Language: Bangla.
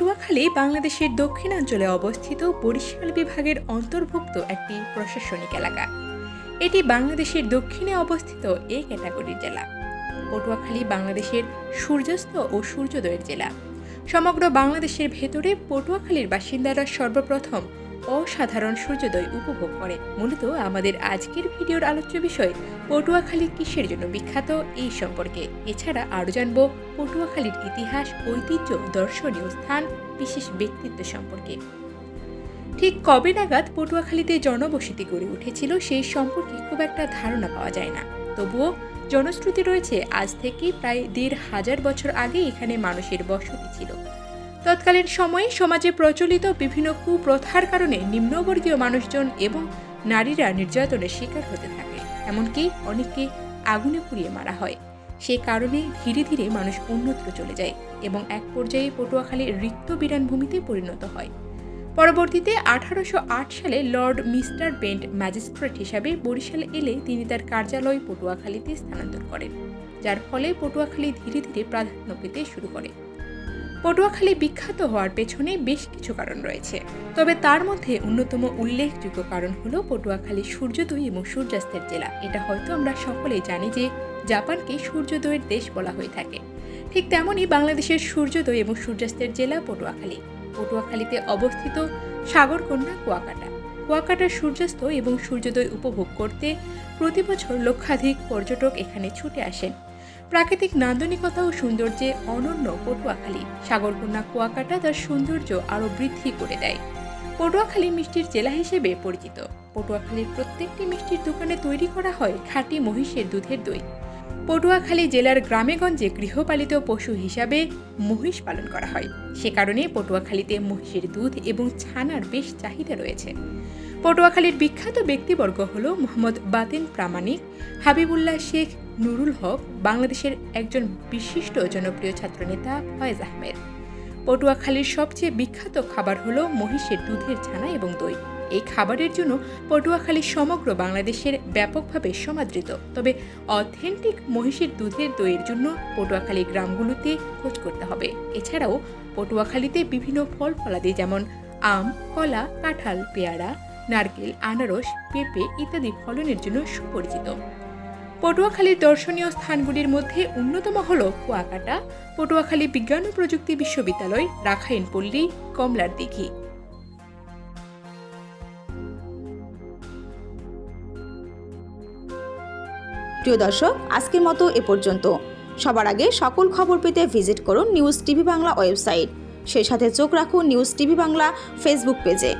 পটুয়াখালী বাংলাদেশের দক্ষিণাঞ্চলে অবস্থিত বরিশাল বিভাগের অন্তর্ভুক্ত একটি প্রশাসনিক এলাকা। এটি বাংলাদেশের দক্ষিণে অবস্থিত এ ক্যাটাগরির জেলা। পটুয়াখালী বাংলাদেশের সূর্যাস্ত ও সূর্যোদয়ের জেলা। সমগ্র বাংলাদেশের ভেতরে পটুয়াখালীর বাসিন্দারা সর্বপ্রথম অসাধারণ সূর্যোদয় উপভোগ করে। মূলত আমাদের আজকের ভিডিওর আলোচ্য বিষয়, পটুয়াখালী কিসের জন্য বিখ্যাত এই সম্পর্কে। এছাড়া আরও জানব পটুয়াখালীর ইতিহাস, ঐতিহ্য, দর্শনীয় স্থান, বিশেষ ব্যক্তিত্ব সম্পর্কে। ঠিক কবে নাগাদ পটুয়াখালীতে জনবসতি গড়ে উঠেছিল সেই সম্পর্কে খুব একটা ধারণা পাওয়া যায় না। তবুও জনশ্রুতি রয়েছে, আজ থেকে প্রায় দেড় হাজার বছর আগে এখানে মানুষের বসতি ছিল। তৎকালীন সময়ে সমাজে প্রচলিত বিভিন্ন কুপ্রথার কারণে নিম্নবর্গীয় মানুষজন এবং নারীরা নির্যাতনের শিকার হতে থাকে। এমনকি অনেককে আগুনে পুড়িয়ে মারা হয়। সে কারণে ধীরে ধীরে মানুষ অন্যত্র চলে যায় এবং এক পর্যায়ে পটুয়াখালী রিক্ত বিরান ভূমিতে পরিণত হয়। পরবর্তীতে আঠারোশো আট সালে লর্ড মিস্টার বেন্ট ম্যাজিস্ট্রেট হিসাবে বরিশাল এলে তিনি তার কার্যালয় পটুয়াখালীতে স্থানান্তর করেন, যার ফলে পটুয়াখালী ধীরে ধীরে প্রাধান্য পেতে শুরু করে। পটুয়াখালী বিখ্যাত হওয়ার পেছনে বেশ কিছু কারণ রয়েছে। তবে তার মধ্যে অন্যতম উল্লেখযোগ্য কারণ হলো পটুয়াখালী সূর্যোদয় এবং সূর্যাস্তের জেলা। এটা হয়তো আমরা সকলেই জানি যে জাপানকে সূর্যোদয়ের দেশ বলা হয়ে থাকে। ঠিক তেমনই বাংলাদেশের সূর্যোদয় এবং সূর্যাস্তের জেলা পটুয়াখালী। পটুয়াখালীতে অবস্থিত সাগরকন্যা কুয়াকাটা। কুয়াকাটার সূর্যাস্ত এবং সূর্যোদয় উপভোগ করতে প্রতি বছর লক্ষাধিক পর্যটক এখানে ছুটে আসেন। প্রাকৃতিক নান্দনিকতা ও সৌন্দর্যে অনন্য পটুয়াখালী। সাগরকন্যা কুয়াকাটা তার সৌন্দর্য আরও বৃদ্ধি করে দেয়। পটুয়াখালী মিষ্টির জেলা হিসেবে পরিচিত। পটুয়াখালীর প্রত্যেকটি মিষ্টির দোকানে তৈরি করা হয় খাঁটি মহিষের দুধের দই। পটুয়াখালী জেলার গ্রামেগঞ্জে গৃহপালিত পশু হিসাবে মহিষ পালন করা হয়। সে কারণে পটুয়াখালীতে মহিষের দুধ এবং ছানার বেশ চাহিদা রয়েছে। পটুয়াখালীর বিখ্যাত ব্যক্তিবর্গ হল মোহাম্মদ বাতিন প্রামাণিক, হাবিবুল্লাহ শেখ নুরুল হক, বাংলাদেশের একজন বিশিষ্ট জনপ্রিয় ছাত্রনেতা ফয়েজ আহমেদ। পটুয়াখালীর সবচেয়ে বিখ্যাত খাবার হলো মহিষের দুধের ছানা এবং দই। এই খাবারের জন্য পটুয়াখালী সমগ্র বাংলাদেশের ব্যাপকভাবে সমাদৃত। তবে অথেন্টিক মহিষের দুধের দইয়ের জন্য পটুয়াখালী গ্রামগুলোতে খোঁজ করতে হবে। এছাড়াও পটুয়াখালীতে বিভিন্ন ফল ফলাদি যেমন আম, কলা, কাঁঠাল, পেয়ারা, নারকেল, আনারস, পেঁপে ইত্যাদি ফলনের জন্য সুপরিচিত। পটুয়াখালীর দর্শনীয় স্থানগুলির মধ্যে অন্যতম হল কুয়াকাটা, পটুয়াখালী বিজ্ঞান ও প্রযুক্তি বিশ্ববিদ্যালয় রাখাইনপল্লী কমলার দিঘি। প্রিয় দর্শক, আজকের মতো এ পর্যন্ত। সবার আগে সকল খবর পেতে ভিজিট করুন নিউজ টিভি বাংলা ওয়েবসাইট। সেই সাথে চোখ রাখুন নিউজ টিভি বাংলা ফেসবুক পেজে।